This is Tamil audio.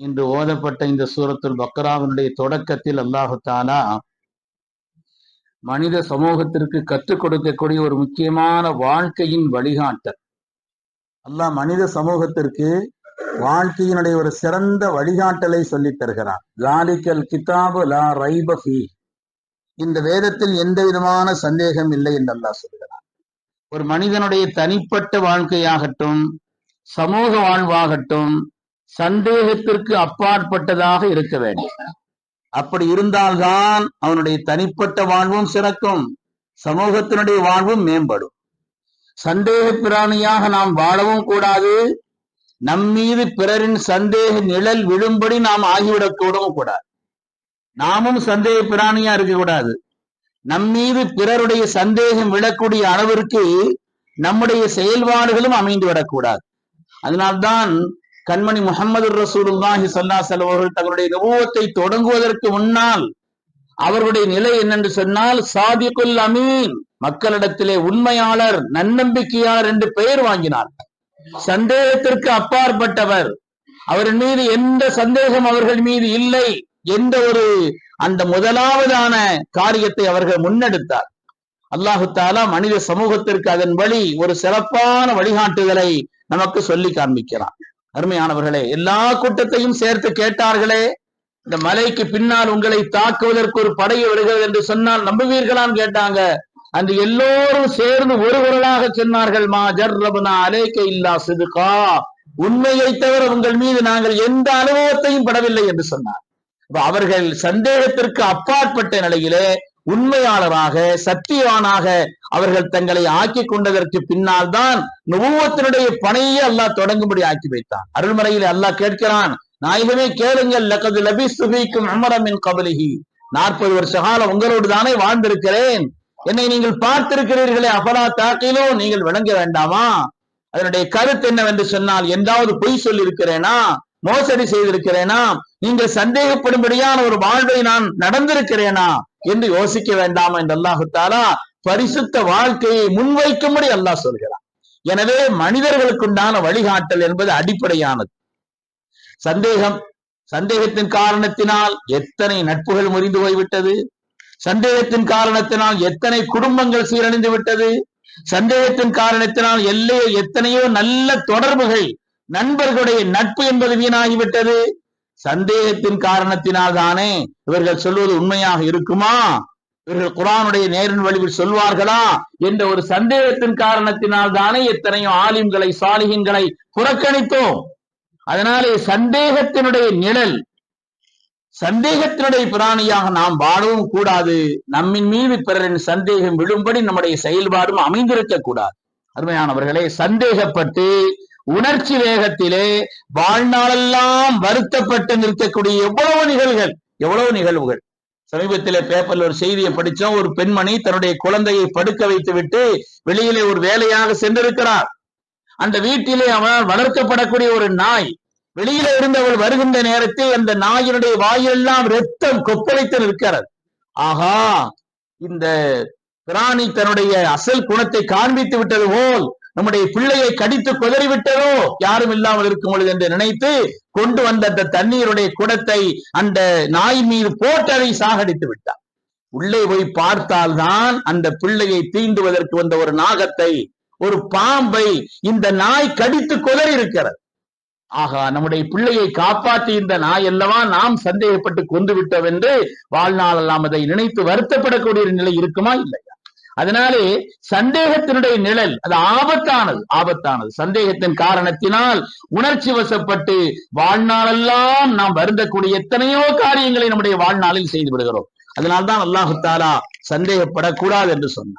இன்று ஓதப்பட்ட இந்த சூரத்துல் பக்ராவினுடைய தொடக்கத்தில் அல்லாஹு தாலா மனித சமூகத்திற்கு கற்றுக் கொடுக்கக்கூடிய ஒரு முக்கியமான வாழ்க்கையின் வழிகாட்டல். அல்லாஹ் மனித சமூகத்திற்கு வாழ்க்கையினுடைய ஒரு சிறந்த வழிகாட்டலை சொல்லித் தருகிறான். லாலிக்கல் கிதாபு லா ரைபி இந்த வேதத்தில் எந்த விதமான சந்தேகம் இல்லை என்று அல்லாஹ் சொல்கிறான். ஒரு மனிதனுடைய தனிப்பட்ட வாழ்க்கையாகட்டும் சமூக வாழ்வாகட்டும் சந்தேகத்திற்கு அப்பாற்பட்டதாக இருக்க வேண்டும். அப்படி இருந்தால்தான் அவனுடைய தனிப்பட்ட வாழ்வும் சிறக்கும். சமூகத்தினுடைய வாழ்வும் மேம்படும். சந்தேக பிராணியாக நாம் வாழவும் கூடாது. நம் மீது பிறரின் சந்தேக நிழல் விழும்படி நாம் ஆகிவிடக் கூடவும் கூடாது. நாமும் சந்தேக பிராணியா இருக்கக்கூடாது நம் மீது பிறருடைய சந்தேகம் விழக்கூடிய அளவிற்கு நம்முடைய செயல்பாடுகளும் அமைந்து விடக்கூடாது அதனால்தான் கண்மணி முகமது ரசூலுல்லாஹி சல்லாசல் அவர்கள் தங்களுடைய நுபுவத்தை தொடங்குவதற்கு முன்னால் அவர்களுடைய நிலை என்னென்று சொன்னால் சாதிக்குல் அமீன் மக்களிடத்திலே உண்மையாளர் நன்னம்பிக்கையாளர் என்று பெயர் வாங்கினார். சந்தேகத்திற்கு அப்பாற்பட்டவர். அவரின் மீது எந்த சந்தேகம் அவர்கள் மீது இல்லை எந்த ஒரு அந்த முதலாவதான காரியத்தை அவர்கள் முன்னெடுத்தார். அல்லாஹு தாலா மனித சமூகத்திற்கு அதன் வழி ஒரு சிறப்பான வழிகாட்டுதலை நமக்கு சொல்லி காண்பிக்கிறான். அருமையானவர்களே எல்லா கூட்டத்தையும் சேர்த்து கேட்டார்களே இந்த மலைக்கு பின்னால் உங்களை தாக்குவதற்கு ஒரு படையை விடுகிறது என்று சொன்னால் நம்புவீர்களான்னு கேட்டாங்க. அந்த எல்லோரும் சேர்ந்து ஒரு குரலாக சொன்னார்கள் மா ஜர்ரபுனா அலேக்க இல்லா சிதுகா. உண்மையை தவிர உங்கள் மீது நாங்கள் எந்த அனுபவத்தையும் படவில்லை என்று சொன்னார். அவர்கள் சந்தேகத்திற்கு அப்பாற்பட்ட நிலையிலே உண்மையாளராக சத்தியவானாக அவர்கள் தங்களை ஆக்கி கொண்டதற்கு பின்னால் தான் நுபுவத்தினுடைய பணியை அல்லாஹ் தொடங்கும்படி ஆக்கி வைத்தான். அருள்மறையில் அல்லாஹ் கேட்கிறான் நாயகமே கேளுங்கள் லக்கது லபி சுபிக்கும் அமரமின் கபலிகி நாற்பது வருஷ காலம் உங்களோடு தானே வாழ்ந்திருக்கிறேன். என்னை நீங்கள் பார்த்திருக்கிறீர்களே அபரா தாக்கிலோ? நீங்கள் விளங்க வேண்டாமா? அதனுடைய கருத்து என்னவென்று சொன்னால் எந்தாவது பொய் சொல்லியிருக்கிறேனா? மோசடி செய்திருக்கிறேனா? நீங்கள் சந்தேகப்படும்படியான ஒரு வாழ்வை நான் நடந்திருக்கிறேனா? என்று யோசிக்க வேண்டாமா என்று அல்லாஹு தாலா பரிசுத்த வாழ்க்கையை முன்வைக்கும்படி அல்லாஹ் சொல்கிறான். எனவே மனிதர்களுக்குண்டான வழிகாட்டல் என்பது அடிப்படையானது. சந்தேகம் சந்தேகத்தின் காரணத்தினால் எத்தனை நட்புகள் முறிந்து போய்விட்டது? சந்தேகத்தின் காரணத்தினால் எத்தனை குடும்பங்கள் சீரழிந்து விட்டது? சந்தேகத்தின் காரணத்தினால் எல்லையோ எத்தனையோ நல்ல தொடர்புகள் நண்பர்களுடைய நட்பு என்பது வீணாகிவிட்டது? சந்தேகத்தின் காரணத்தினால் தானே இவர்கள் சொல்வது உண்மையாக இருக்குமா? இவர்கள் குரானுடைய நேரின் வழிவில் சொல்வார்களா? என்ற ஒரு சந்தேகத்தின் காரணத்தினால் தானே எத்தனையோ ஆலிம்களை சாலிகங்களை புறக்கணித்தோம். அதனாலே சந்தேகத்தினுடைய நிழல் சந்தேகத்தினுடைய பிராணியாக நாம் வாழவும் கூடாது. நம்மின் மீது பிறரின் சந்தேகம் விழும்படி நம்முடைய செயல்பாடும் அமைந்திருக்க கூடாது அருமையானவர்களே சந்தேகப்பட்டு உணர்ச்சி வேகத்திலே வாழ்நாளெல்லாம் வருத்தப்பட்டு நிற்கக்கூடிய எவ்வளவு நிகழ்வுகள் எவ்வளவு நிகழ்வுகள். சமீபத்தில் பேப்பர்ல ஒரு செய்தியை படிச்சோம் ஒரு பெண்மணி தன்னுடைய குழந்தையை படுக்க வைத்து விட்டு வெளியிலே ஒரு வேலையாக சென்றிருக்கிறார். அந்த வீட்டிலே அவனால் வளர்க்கப்படக்கூடிய ஒரு நாய் வெளியில இருந்தவள் வருகின்ற நேரத்தில் அந்த நாயினுடைய வாயிலெல்லாம் ரத்தம் கொப்பளித்து நிற்கிறது. ஆகா இந்த பிராணி தன்னுடைய அசல் குணத்தை காண்பித்து விட்டது போல் நம்முடைய பிள்ளையை கடித்து கொதறிவிட்டதோ யாரும் இல்லாமல் இருக்கும் பொழுது என்று நினைத்து கொண்டு வந்த அந்த தண்ணீருடைய குடத்தை அந்த நாய் மீது போட்டு அதை சாகடித்து விட்டார். உள்ளே போய் பார்த்தால்தான் அந்த பிள்ளையை தீண்டுவதற்கு வந்த ஒரு நாகத்தை ஒரு பாம்பை இந்த நாய் கடித்து கொதறி இருக்கிறது ஆகா நம்முடைய பிள்ளையை காப்பாற்றி இந்த நாய் அல்லவா? நாம் சந்தேகப்பட்டு கொண்டு விட்டோம் என்று வாழ்நாளெல்லாம் அதை நினைத்து வருத்தப்படக்கூடிய நிலை இருக்குமா? இல்லையா? அதனாலே சந்தேகத்தினுடைய நிழல் அது ஆபத்தானது ஆபத்தானது. சந்தேகத்தின் காரணத்தினால் உணர்ச்சி வசப்பட்டு வாழ்நாளெல்லாம் நாம் வருந்தக்கூடிய எத்தனையோ காரியங்களை நம்முடைய வாழ்நாளில் செய்து விடுகிறோம். அதனால்தான் அல்லாஹு தாலா சந்தேகப்படக்கூடாது என்று சொன்னார்